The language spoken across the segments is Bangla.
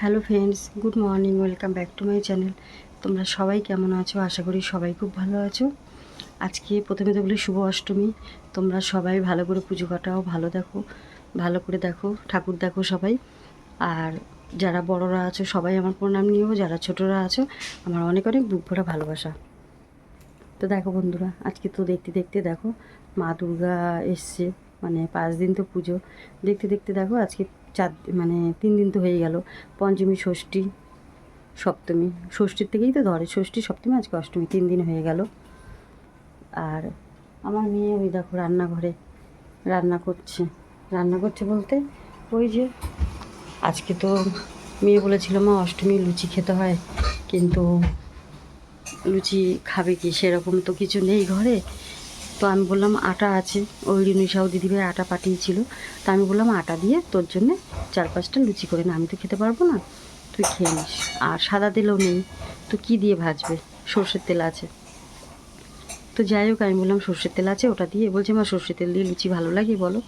Hello friends, good morning, welcome back to my channel. তোমরা সবাই কেমন আছো? আশা করি সবাই খুব ভালো আছো। আজকে প্রথমে তো বলি শুভ অষ্টমী। তোমরা সবাই ভালো করে পুজো কাটাও, ভালো দেখো, ভালো করে দেখো, ঠাকুর দেখো সবাই। আর যারা বড়রা আছো, সবাই আমার প্রণাম নিও। যারা ছোটরা আছো, আমার অনেক অনেক বুক ভরা ভালোবাসা। তো দেখো বন্ধুরা, আজকে তো দেখতে দেখতে দেখো, মা দুর্গা এসছে। মানে পাঁচ দিন তো পুজো। দেখতে দেখতে দেখো, আজকে চার মানে তিন দিন তো হয়ে গেল। পঞ্চমী, ষষ্ঠী, সপ্তমী। ষষ্ঠীর থেকেই তো ধরে। ষষ্ঠী, সপ্তমী, আজকে অষ্টমী। তিন দিন হয়ে গেল। আর আমার মেয়ে ওই দেখো রান্নাঘরে রান্না করছে। রান্না করছে বলতে ওই যে আজকে তো মেয়ে বলেছিল, মা, অষ্টমী লুচি খেতে হয়, কিন্তু লুচি খাবে কি? সেরকম তো কিছু নেই ঘরে। তো আমি বললাম, আটা আছে। ওই রিনুসাও দিদিভাই আটা পাঠিয়েছিল। তা আমি বললাম, আটা দিয়ে তোর জন্যে চার পাঁচটা লুচি করে না। আমি তো খেতে পারব না। তুই খেয়ে নিস। আর সাদা তেলও নেই। তো কি দিয়ে ভাজবে? সর্ষের তেল আছে। তো যাই হোক, আমি বললাম, সর্ষের তেল আছে, ওটা দিয়ে। বলছে, মা, সর্ষের তেল দিয়ে লুচি ভালো লাগে, বলো।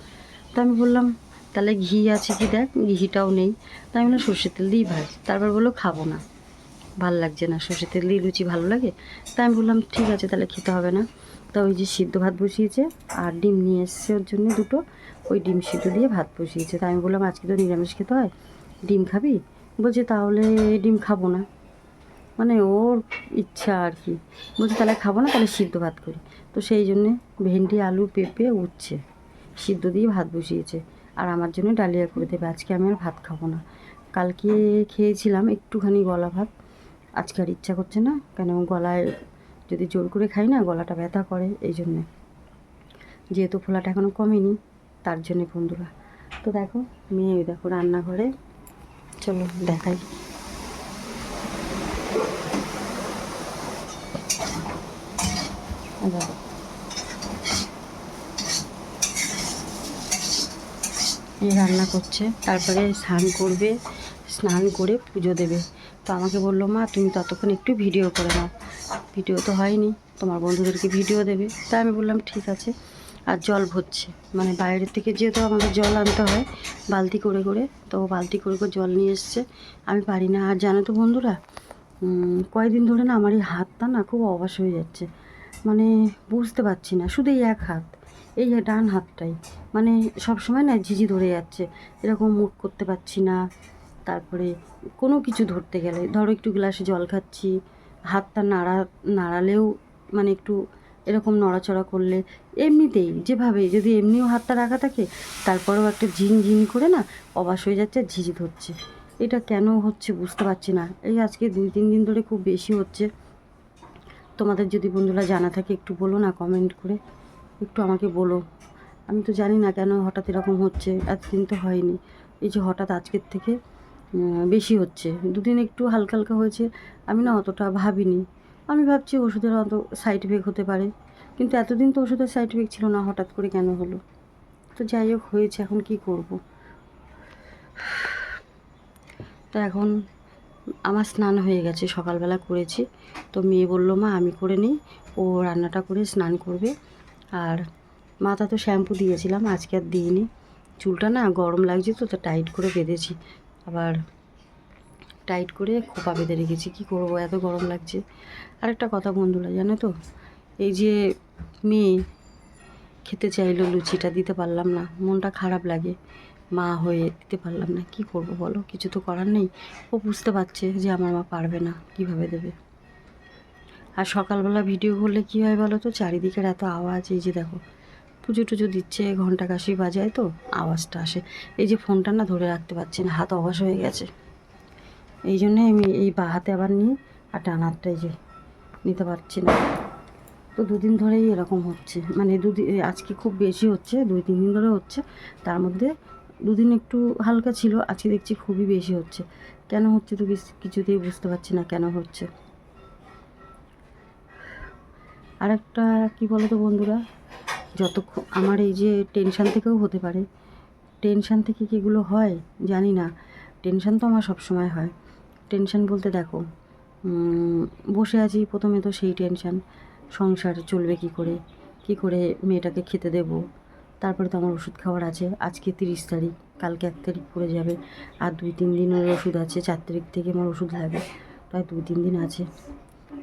তো আমি বললাম, তাহলে ঘি আছে কি দেখ? ঘিটাও নেই। তাই আমি বললাম, সর্ষের তেল দিয়েই ভাজ। তারপর বলল, খাব না। ভালো লাগছে না। সর্ষের তেল দিয়ে লুচি ভালো লাগে? তাই আমি বললাম, ঠিক আছে, তাহলে খেতে হবে না। তা ওই যে সিদ্ধ ভাত বসিয়েছে আর ডিম নিয়ে এসছে ওর জন্য দুটো। ওই ডিম সিদ্ধ দিয়ে ভাত বসিয়েছে। তাই আমি বললাম, আজকে তো নিরামিষ খেতে হয়, ডিম খাবি? বলছে, তাহলে ডিম খাব না। মানে ওর ইচ্ছা আর কি। বলছে, তাহলে খাব না, তাহলে সিদ্ধ ভাত করি। তো সেই জন্যে ভেন্ডি, আলু, পেঁপে উঠছে সিদ্ধ দিয়ে ভাত বসিয়েছে। আর আমার জন্য ডালিয়া করে দেবে। আজকে আমি আর ভাত খাব না। কালকে খেয়েছিলাম একটুখানি গলা ভাত। আজকে আর ইচ্ছা করছে না, কেন গলায় যদি জোর করে খাই না, গলাটা ব্যথা করে এই জন্যে। যেহেতু ফোলাটা এখনও কমেনি, তার জন্যে বন্ধুরা। তো দেখো, মেয়ে ওই দেখো রান্নাঘরে। চলো দেখাই। এই রান্না করছে, তারপরে স্নান করবে, স্নান করে পুজো দেবে। তো আমাকে বলল, মা, তুমি ততক্ষণ একটু ভিডিও করে নাও ভিডিও তো হয়নি, তোমার বন্ধুদেরকে ভিডিও দেবে। তাই আমি বললাম, ঠিক আছে। আর জল ভরছে। মানে বাইরের থেকে যেহেতু আমাদের জল আনতে হয়, বালতি করে করে, তো বালতি করে করে জল নিয়ে এসছে। আমি পারি না। আর জানো তো বন্ধুরা কয়েকদিন ধরে না আমার এই হাতটা না খুব অবাস হয়ে যাচ্ছে। মানে বুঝতে পারছি না, শুধু এই এক হাত, এই ডান হাতটাই। মানে সব সময় না ঝিঝি ধরে যাচ্ছে, এরকম মুখ করতে পারছি না। তারপরে কোনো কিছু ধরতে গেলে, ধরো একটু গ্লাসে জল খাচ্ছি হাতটা নাড়া, নাড়ালেও মানে একটু এরকম নড়াচড়া করলে এমনিতেই যেভাবে, যদি এমনিও হাতটা রাখা থাকে, তারপরেও একটা ঝিন ঝিন করে না অবাস হয়ে যাচ্ছে আর ঝিঝি ধরছে। এটা কেন হচ্ছে বুঝতে পারছি না। এই আজকে দুই, তিন দিন ধরে খুব বেশি হচ্ছে। তোমাদের যদি বন্ধুরা জানা থাকে, একটু বলো না কমেন্ট করে একটু আমাকে বলো। আমি তো জানি না কেন হঠাৎ এরকম হচ্ছে, এতদিন তো হয়নি। এই যে হঠাৎ আজকের থেকে বেশি হচ্ছে। দুদিন একটু হালকা হালকা হয়েছে। আমি না অতটা ভাবিনি। আমি ভাবছি ওষুধের অত সাইড এফেক্ট হতে পারে। কিন্তু এতদিন তো ওষুধের সাইড এফেক্ট ছিল না, হঠাৎ করে কেন হলো? তো যাই হোক, হয়েছে। এখন কি করব? তো এখন আমার স্নান হয়ে গেছে। সকালবেলা করেছি। তো মেয়ে বলল, মা, আমি করে নিই। ও রান্নাটা করে স্নান করবে। আর মাথা তো শ্যাম্পু দিয়েছিলাম। আজকে আর দিইনি। চুলটা না গরম লাগছে তো তো টাইট করে বেঁধেছি। আবার টাইট করে খোপা বেঁধে রেখেছি। কী করব? এত গরম লাগছে। আরেকটা কথা বন্ধুরা, জানো তো? এই যে মেয়ে খেতে চাইলো লুচিটা, দিতে পারলাম না। মনটা খারাপ লাগে। মা হয়ে দিতে পারলাম না। কি করব বলো? কিছু তো করার নেই। ও বুঝতে পারছে যে আমার মা পারবে না। কীভাবে দেবে? আর সকালবেলা ভিডিও করলে কী হয় বলো তো? চারিদিকের এত আওয়াজ, এই যে দেখো। পুজো টুজো দিচ্ছে ঘণ্টা কাশি বাজায় তো, আওয়াজটা আসে। এই যে ফোনটা না ধরে রাখতে পারছি না, হাত অবাস হয়ে গেছে। এই জন্যে আমি এই বা হাতে আবার নিই আর হাতটা এই যে নিতে পারছি না। তো দুদিন ধরেই এরকম হচ্ছে। মানে দুদিন আজকে খুব বেশি হচ্ছে, দুই তিন দিন ধরে হচ্ছে। তার মধ্যে দুদিন একটু হালকা ছিল, আজকে দেখছি খুবই বেশি হচ্ছে। কেন হচ্ছে তো কিছু- কিছুতেই বুঝতে পারছি না কেন হচ্ছে। আর একটা কী বলো তো বন্ধুরা? যতক্ষণ আমার এই যে টেনশান থেকেও হতে পারে। টেনশান থেকে কি এগুলো হয়? জানি না। টেনশান তো আমার সবসময় হয়। টেনশান বলতে দেখো বসে আছি প্রথমে তো সেই টেনশান সংসার চলবে কি করে? কি করে মেয়েটাকে খেতে দেবো? তারপরে তো আমার ওষুধ খাওয়ার আছে। আজকে তিরিশ তারিখ, কালকে এক তারিখ পড়ে যাবে। আর দুই তিন দিনের ওষুধ আছে, চার তারিখ থেকে আমার ওষুধ লাগে প্রায় দুই তিন দিন আছে।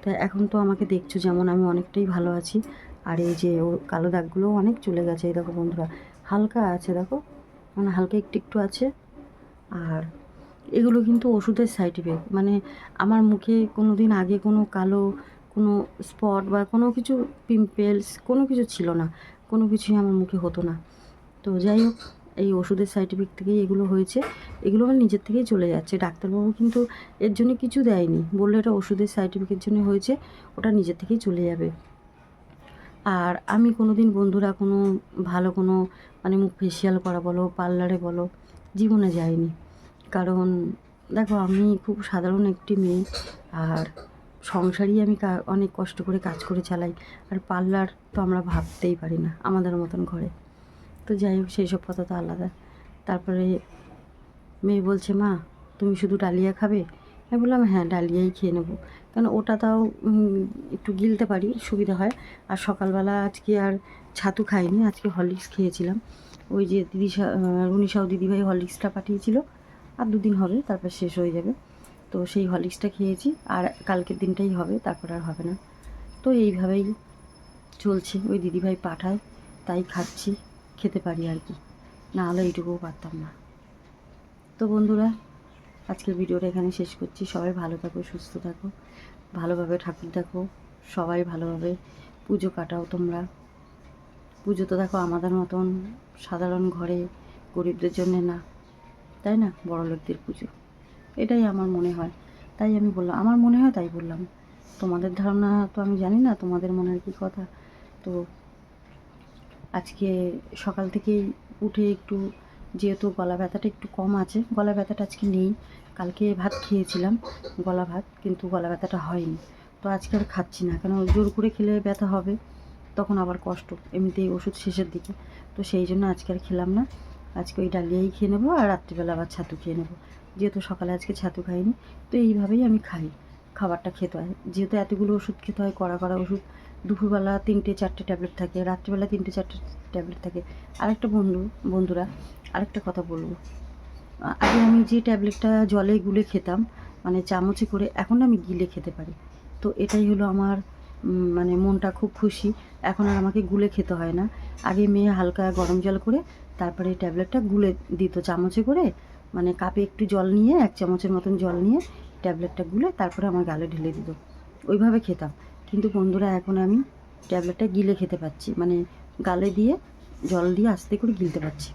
তা এখন তো আমাকে দেখছ যেমন আমি অনেকটাই ভালো আছি। আর এই যে ও কালো দাগগুলো অনেক চলে গেছে, এই দেখো বন্ধুরা। হালকা আছে, দেখো? মানে হালকা একটু একটু আছে। আর এগুলো কিন্তু ওষুধের সাইড ইফেক্ট মানে আমার মুখে কোনো দিন আগে কোনো কালো, কোনো স্পট বা কোনো কিছু পিম্পলস কোনো কিছু ছিল না। কোনো কিছুই আমার মুখে হতো না। তো যাই হোক, এই ওষুধের সাইড ইফেক্ট থেকেই এগুলো হয়েছে। এগুলো আমার নিজের থেকেই চলে যাচ্ছে। ডাক্তারবাবু কিন্তু এর জন্য কিছু দেয়নি। বলল এটা ওষুধের সাইড ইফেক্টের জন্য হয়েছে। ওটা নিজের থেকেই চলে যাবে। আর আমি কোনো দিন বন্ধুরা কোনো ভালো কোনো মানে মুখ ফেসিয়াল করা বলো পার্লারে বলো, জীবনে যাইনি। কারণ দেখো, আমি খুব সাধারণ একটি মেয়ে আর সংসারই আমি অনেক কষ্ট করে কাজ করে চালাই। আর পার্লার তো আমরা ভাবতেই পারি না আমাদের মতন ঘরে। তো যাই হোক, সেই সব কথা তো আলাদা। তারপরে মেয়ে বলছে, মা, তুমি শুধু ডালিয়া খাবে? আমি বললাম হ্যাঁ ডালিয়াই খেয়ে নেব। কারণ ওটা তাও একটু গিলতে পারি, সুবিধা হয়। আর সকালবেলা আজকে আর ছাতু খাইনি, আজকে হরলিক্স খেয়েছিলাম। ওই যে দিদি রুনিসাও দিদিভাই হরলিক্সটা পাঠিয়েছিল। আর দুদিন হবে, তারপর শেষ হয়ে যাবে। তো সেই হরলিক্সটা খেয়েছি, আর কালকের দিনটাই হবে, তারপর আর হবে না। তো এইভাবেই চলছে, ওই দিদিভাই পাঠায়, তাই খাচ্ছি, খেতে পারি আর কি। না হলে এইটুকুও পারতাম না। তো বন্ধুরা আজকের ভিডিওটা এখানে শেষ করছি। সবাই ভালো থাকো, সুস্থ থাকো, ভালোভাবে ঠাকুর দেখো, সবাই ভালোভাবে পুজো কাটাও তোমরা। পুজো তো দেখো আমাদের মতন সাধারণ ঘরে গরিবদের জন্যে না, তাই না? বড় লোকদের পুজো। এটাই আমার মনে হয়। তাই আমি বললাম, আমার মনে হয় তাই বললাম। তোমাদের ধারণা তো আমি জানি না, তোমাদের মনের কি কথা? তো আজকে সকাল থেকেই উঠে একটু যেহেতু গলা ব্যথাটা একটু কম আছে, গলা ব্যথাটা আজকে নেই। কালকে ভাত খেয়েছিলাম, গলা ভাত, কিন্তু গলা ব্যথাটা হয়নি। তো আজকে আর খাচ্ছি না, কেন জোর করে খেলে ব্যথা হবে, তখন আবার কষ্ট, এমনিতেই ওষুধ শেষের দিকে। তো সেই জন্য আজকে আর খেলাম না। আজকে ওই ডালিয়াই খেয়ে নেব আর রাত্রিবেলা আবার ছাতু খেয়ে নেব। যেহেতু সকালে আজকে ছাতু খাইনি, তো এইভাবেই আমি খাই। খাবারটা খেতে হয়। যেহেতু এতগুলো ওষুধ খেতে হয়, কড়া কড়া ওষুধ দুপুরবেলা তিনটে, চারটে ট্যাবলেট থাকে, রাত্রিবেলা তিনটে, চারটে ট্যাবলেট থাকে। আরেকটা বন্ধু, বন্ধুরা, আরেকটা কথা বলব। আগে আমি যে ট্যাবলেটটা জলে গুলে খেতাম মানে চামচে করে, এখন আমি গিলে খেতে পারি। তো এটাই হলো আমার মানে মনটা খুব খুশি। এখন আর আমাকে গুলে খেতে হয় না। আগে মেয়ে হালকা গরম জল করে, তারপরে ট্যাবলেটটা গুলে দিত চামচে করে মানে কাপে একটু জল নিয়ে, এক চামচের মতন জল নিয়ে, ট্যাবলেটটা গুলে তারপরে আমার গালে ঢেলে দিত। ওইভাবে খেতাম। কিন্তু বন্ধুরা, এখন আমি ট্যাবলেটটা গিলে খেতে পাচ্ছি। মানে গালে দিয়ে, জল দিয়ে আস্তে করে গিলতে পারছি।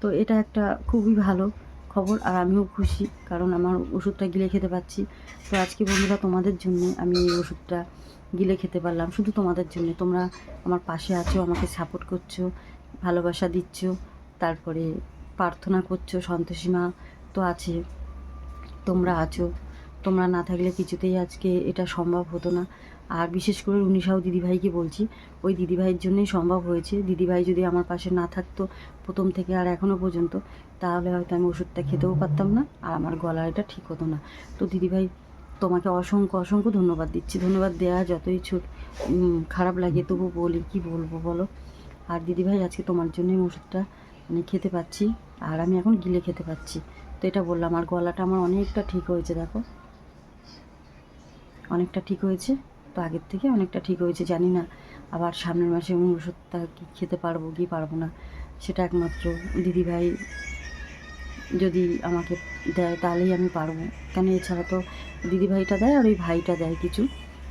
তো এটা একটা খুবই ভালো খবর আর আমিও খুশি, কারণ আমার ওষুধটা গিলে খেতে পাচ্ছি। তো আজকে বন্ধুরা, তোমাদের জন্য আমি এই ওষুধটা গিলে খেতে পারলাম। শুধু তোমাদের জন্য, তোমরা আমার পাশে আছো, আমাকে সাপোর্ট করছ, ভালোবাসা দিচ্ছ, তারপরে প্রার্থনা করছ সন্তোষীমা তো আছে, তোমরা আছো। তোমরা না থাকলে কিছুতেই আজকে এটা সম্ভব হতো না। আর বিশেষ করে উনিশাও দিদিভাইকে বলছি, ওই দিদিভাইয়ের জন্যই সম্ভব হয়েছে। দিদিভাই যদি আমার পাশে না থাকতো প্রথম থেকে আর এখনও পর্যন্ত, তাহলে হয়তো আমি ওষুধটা খেতেও পারতাম না আর আমার গলা এটা ঠিক হতো না। তো দিদিভাই, তোমাকে অসংখ্য অসংখ্য ধন্যবাদ দিচ্ছি। ধন্যবাদ দেওয়া যতই খারাপ লাগে তবু বলি, কি বলব বলো? আর দিদিভাই, আজকে তোমার জন্যই ওষুধটা মানে খেতে পাচ্ছি। আর আমি এখন গিলে খেতে পাচ্ছি। তো এটা বললাম, আর গলাটা আমার অনেকটা ঠিক হয়েছে, দেখো। অনেকটা ঠিক হয়েছে, তো আগের থেকে অনেকটা ঠিক হয়েছে, জানি না। আবার সামনের মাসে ওষুধটা কি খেতে পারব, কি পারব না, সেটা একমাত্র দিদিভাই যদি আমাকে দেয়, তাহলেই আমি পারব। কেন এছাড়া তো দিদিভাইটা দেয় আর ওই ভাইটা দেয় কিছু,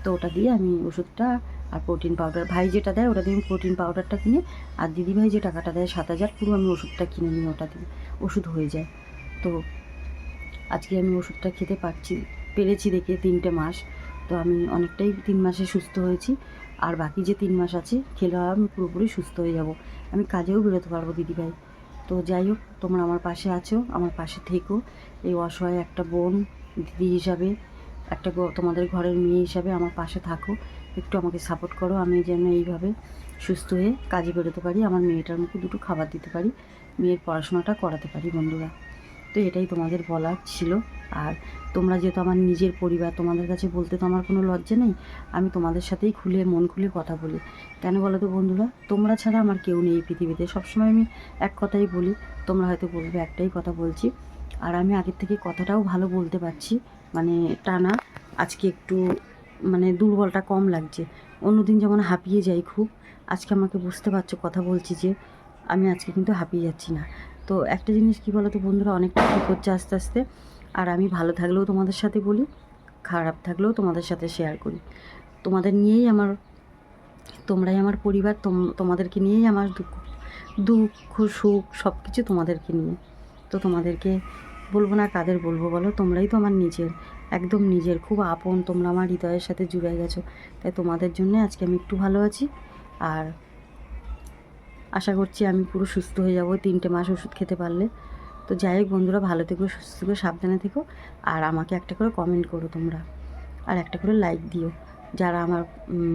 তো ওটা দিয়ে আমি ওষুধটা আর প্রোটিন পাউডার ভাই যেটা দেয় ওটা দিয়ে আমি প্রোটিন পাউডারটা কিনে, আর দিদিভাই যে টাকাটা দেয় সাত হাজার, পুরো আমি ওষুধটা কিনে নিই ওটা দিয়ে ওষুধ হয়ে যায়। তো আজকে আমি ওষুধটা খেতে পারছি, পেরেছি দেখে তিনটে মাস তো আমি অনেকটাই তিন মাসে সুস্থ হয়েছি। আর বাকি যে তিন মাস আছে, খেলে আমি পুরোপুরি সুস্থ হয়ে যাব। আমি কাজেও বেরোতে পারব দিদিভাই তো যাই হোক, তোমরা আমার পাশে আছো, আমার পাশে থেকো। এই অসহায় একটা বোন, দিদি হিসাবে, একটা তোমাদের ঘরের মেয়ে হিসাবে আমার পাশে থাকো। একটু আমাকে সাপোর্ট করো, আমি যেন এইভাবে সুস্থ হয়ে কাজে বেরোতে পারি, আমার মেয়েটার মুখে দুটো খাবার দিতে পারি, মেয়ের পড়াশোনাটা করাতে পারি বন্ধুরা। তো এটাই তোমাদের বলার ছিল। আর তোমরা যেহেতু আমার নিজের পরিবার, তোমাদের কাছে বলতে তো আমার কোনো লজ্জা নেই, আমি তোমাদের সাথেই খুলে, মন খুলে কথা বলি। কেন বলো তো বন্ধুরা? তোমরা ছাড়া আমার কেউ নেই এই পৃথিবীতে। সবসময় আমি এক কথাই বলি, তোমরা হয়তো বলবে একটাই কথা বলছি। আর আমি আগের থেকে কথাটাও ভালো বলতে পারছি। মানে টানা আজকে একটু মানে দুর্বলটা কম লাগছে। অন্যদিন যেমন হাঁপিয়ে যাই খুব, আজকে আমাকে বুঝতে পারছ কথা বলছি যে, আমি আজকে কিন্তু হাঁপিয়ে যাচ্ছি না। তো একটা জিনিস কী বলো তো বন্ধুরা, অনেকটা ঠিক হচ্ছে আস্তে আস্তে। আর আমি ভালো থাকলেও তোমাদের সাথে বলি, খারাপ থাকলেও তোমাদের সাথে শেয়ার করি। তোমাদের নিয়েই আমার, তোমরাই আমার পরিবার, তোম- তোমাদেরকে নিয়েই আমার দুঃখ দুঃখ, সুখ সব কিছু তোমাদেরকে নিয়ে। তো তোমাদেরকে বলব না কাদের বলব বলো, তোমরাই তো আমার নিজের, একদম নিজের। খুব আপন, তোমরা আমার হৃদয়ের সাথে জুড়ে গেছো। তাই তোমাদের জন্য আজকে আমি একটু ভালো আছি। আর আশা করছি আমি পুরো সুস্থ হয়ে যাব, তিনটে মাস ওষুধ খেতে পারলে। তো যাই হোক বন্ধুরা, ভালো থেকো, সুস্থ থেকো, সাবধানে থেকো। আর আমাকে একটা করে কমেন্ট করো তোমরা। আর একটা করে লাইক দিও। যারা আমার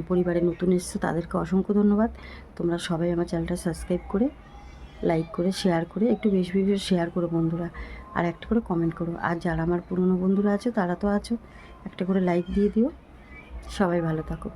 পরিবারে নতুন এসছো, তাদেরকে অসংখ্য ধন্যবাদ। তোমরা সবাই আমার চ্যানেলটা সাবস্ক্রাইব করে লাইক করে শেয়ার করে, একটু বেশি বেশি শেয়ার করো বন্ধুরা। আর একটা করে কমেন্ট করো। আর যারা আমার পুরনো বন্ধুরা আছে, তারা তো আছো, একটা করে লাইক দিয়ে দিও। সবাই ভালো থাকো।